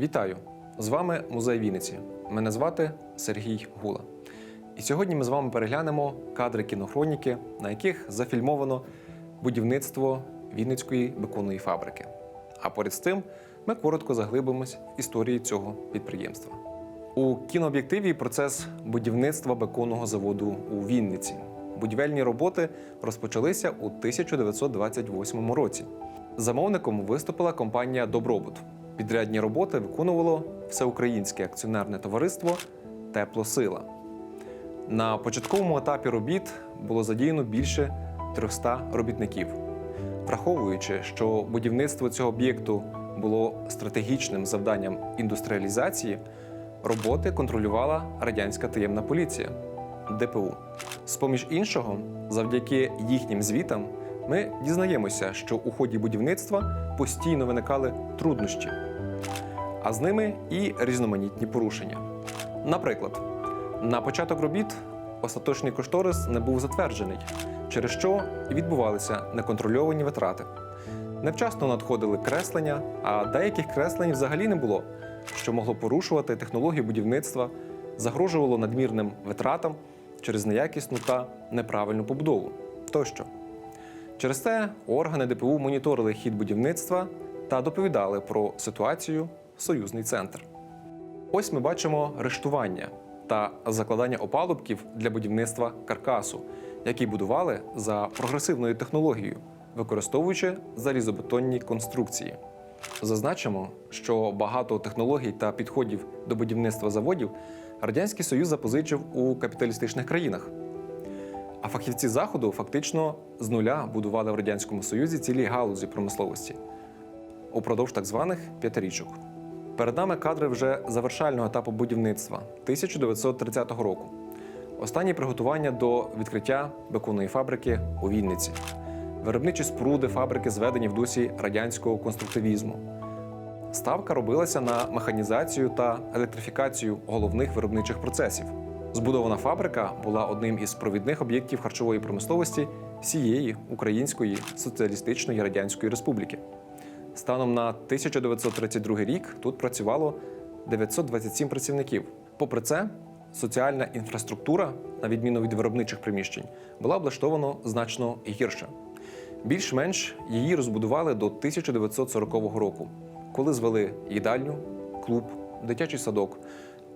Вітаю! З вами музей Вінниці. Мене звати Сергій Гула. І сьогодні ми з вами переглянемо кадри кінохроніки, на яких зафільмовано будівництво Вінницької беконної фабрики. А поряд з тим ми коротко заглибимось в історії цього підприємства. У кінооб'єктиві процес будівництва беконного заводу у Вінниці. Будівельні роботи розпочалися у 1928 році. Замовником виступила компанія Добробут. Підрядні роботи виконувало всеукраїнське акціонерне товариство Теплосила. На початковому етапі робіт було задіяно більше 300 робітників. Враховуючи, що будівництво цього об'єкту було стратегічним завданням індустріалізації, роботи контролювала радянська таємна поліція ДПУ. З-поміж іншого, завдяки їхнім звітам, ми дізнаємося, що у ході будівництва постійно виникали труднощі, а з ними і різноманітні порушення. Наприклад, на початок робіт остаточний кошторис не був затверджений, через що відбувалися неконтрольовані витрати. Невчасно надходили креслення, а деяких креслень взагалі не було, що могло порушувати технологію будівництва, загрожувало надмірним витратам через неякісну та неправильну побудову тощо. Через це органи ДПУ моніторили хід будівництва та доповідали про ситуацію союзний центр. Ось ми бачимо рештування та закладання опалубків для будівництва каркасу, які будували за прогресивною технологією, використовуючи залізобетонні конструкції. Зазначимо, що багато технологій та підходів до будівництва заводів Радянський Союз запозичив у капіталістичних країнах. А фахівці заходу фактично з нуля будували в радянському союзі цілі галузі промисловості упродовж так званих п'ятирічок. Перед нами кадри вже завершального етапу будівництва 1930 року. Останні приготування до відкриття беконної фабрики у Вінниці. Виробничі споруди фабрики зведені в дусі радянського конструктивізму. Ставка робилася на механізацію та електрифікацію головних виробничих процесів. Збудована фабрика була одним із провідних об'єктів харчової промисловості всієї Української соціалістичної радянської республіки. Станом на 1932 рік тут працювало 927 працівників. Попри це, соціальна інфраструктура, на відміну від виробничих приміщень, була облаштована значно гірше. Більш-менш її розбудували до 1940 року, коли звели їдальню, клуб, дитячий садок,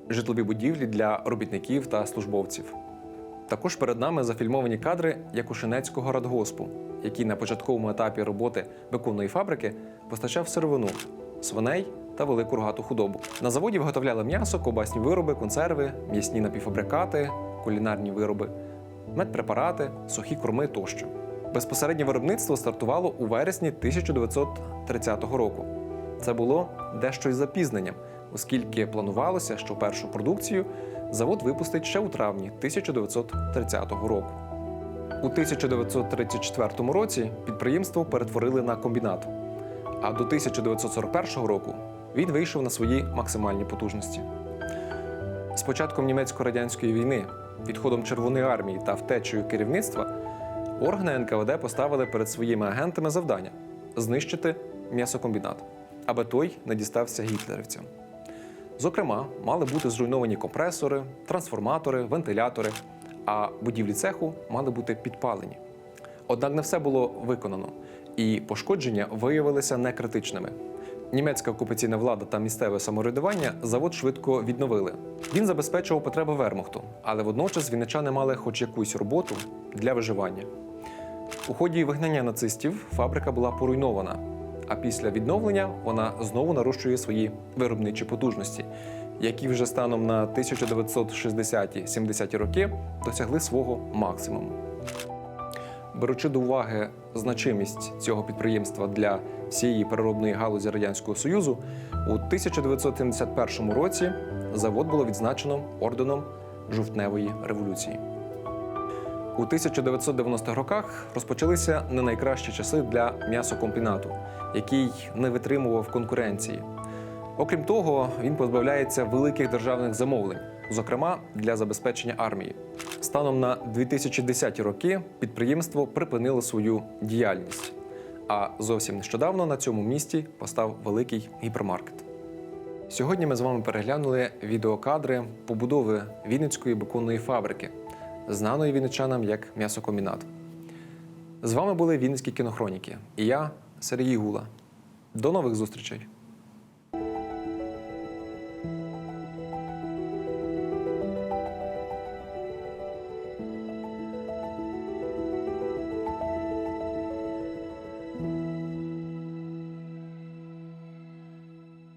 житлові будівлі для робітників та службовців. Також перед нами зафільмовані кадри Якушинецького радгоспу, який на початковому етапі роботи беконної фабрики постачав сировину, свиней та велику рогату худобу. На заводі виготовляли м'ясо, ковбасні вироби, консерви, м'ясні напівфабрикати, кулінарні вироби, медпрепарати, сухі корми тощо. Безпосереднє виробництво стартувало у вересні 1930 року. Це було дещо із запізненням, оскільки планувалося, що першу продукцію завод випустить ще у травні 1930 року. У 1934 році підприємство перетворили на комбінат, а до 1941 року він вийшов на свої максимальні потужності. З початком німецько-радянської війни, відходом Червоної армії та втечею керівництва, органи НКВД поставили перед своїми агентами завдання знищити м'ясокомбінат, аби той не дістався гітлерівцям. Зокрема, мали бути зруйновані компресори, трансформатори, вентилятори, а будівлі цеху мали бути підпалені. Однак не все було виконано, і пошкодження виявилися некритичними. Німецька окупаційна влада та місцеве самоврядування завод швидко відновили. Він забезпечував потреби вермахту, але водночас вінничани мали хоч якусь роботу для виживання. У ході вигнання нацистів фабрика була поруйнована, а після відновлення вона знову нарощує свої виробничі потужності, які вже станом на 1960-70 роки досягли свого максимуму. Беручи до уваги значимість цього підприємства для всієї переробної галузі Радянського Союзу, у 1971 році завод було відзначено орденом жовтневої революції. У 1990-х роках розпочалися не найкращі часи для м'ясокомбінату, який не витримував конкуренції. Окрім того, він позбавляється великих державних замовлень, зокрема для забезпечення армії. Станом на 2010 роки підприємство припинило свою діяльність, а зовсім нещодавно на цьому місці постав великий гіпермаркет. Сьогодні ми з вами переглянули відеокадри побудови Вінницької беконної фабрики, знаної вінничанам як м'ясокомбінат. З вами були Вінницькі кінохроніки і я, Сергій Гула. До нових зустрічей!